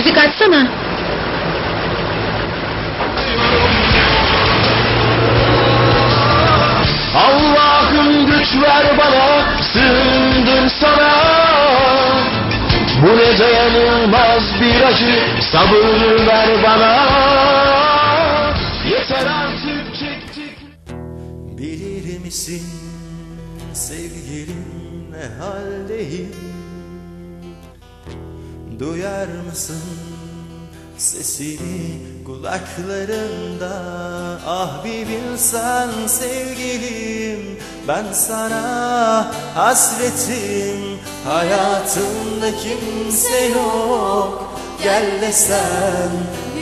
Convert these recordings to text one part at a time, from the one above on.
Müzik açsana. Allah'ım güç ver bana, sığındım sana. Bu ne dayanılmaz bir acı, sabır ver bana. Yeter artık çektik. Bilir misin sevgilim ne haldeyim Duyar mısın sesini kulaklarında Ah bir bilsen sevgilim ben sana hasretim. Hayatımda kimse yok Gel desem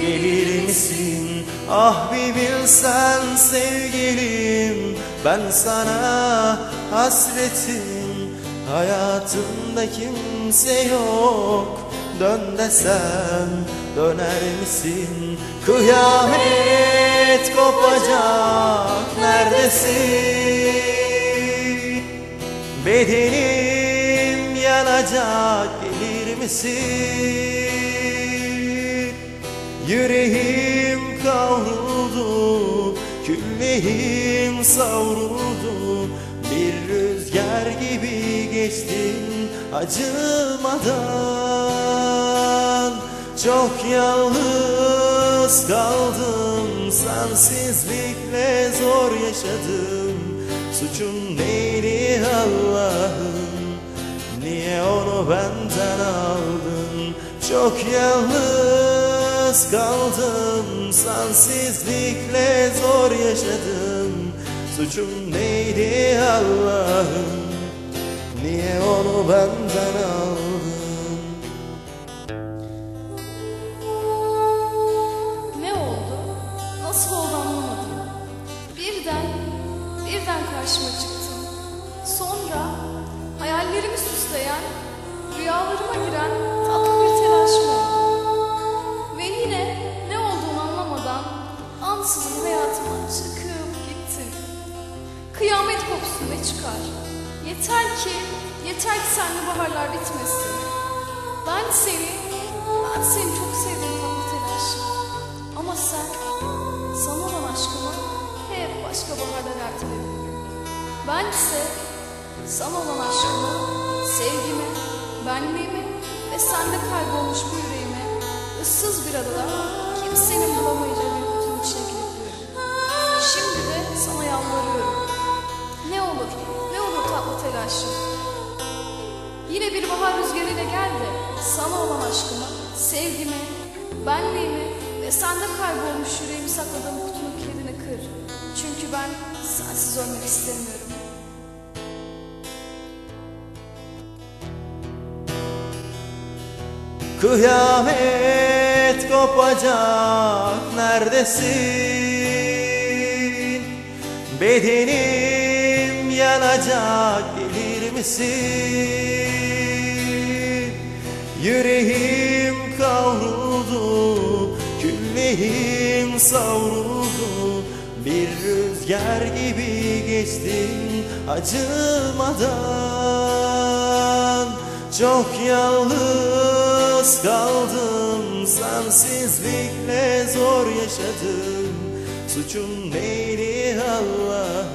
gelir misin? Ah bir bilsen sevgilim Ben sana hasretim. Hayatımda kimse yok Dön desem döner misin? Kıyamet kopacak neredesin? Bedenim yanacak gelir misin? Yüreğim kavruldu, küllerim savruldu Bir rüzgar gibi geçtin acımadan Çok yalnız kaldım, sensizlikle zor yaşadım. Suçum neydi Allah'ım? Niye onu benden aldın? Çok yalnız kaldım Sensizlikle zor yaşadım. Suçum neydi Allah'ım? Niye onu benden aldın karşıma çıktın. Sonra hayallerimi süsleyen, rüyalarıma giren tatlı bir telaşım oldu. Ve yine ne olduğunu anlamadan ansızın hayatıma çıkıp gittin. Kıyamet kopsun ne çıkar? Yeter ki, yeter ki senle baharlar bitmesin. Ben seni, ben seni çok sevdim tatlı telaşım. Ama sen, sana olan aşkımı hep başka baharlar erteledim. Ben ise sana olan aşkımı, sevgimi, benliğimi ve sende kaybolmuş bu yüreğimi ıssız bir adada kimsenin bulamayacağı bir kutunun içine kilitliyorum. Şimdi de sana yalvarıyorum. Ne olur, ne olur tatlı telaşım. Yine bir bahar rüzgarıyla gel de sana olan aşkımı, sevgimi, benliğimi ve sende kaybolmuş yüreğimi sakladığım kutunun kilidini kır. Çünkü ben sensiz ölmek istemiyorum. Kıyamet kopacak neredesin? Bedenim yanacak gelir misin? Yüreğim kavruldu, küllerim savruldu Bir rüzgar gibi geçtin acımadan Çok yalnız kaldım Sensizlikle zor yaşadım. Suçum neydi Allah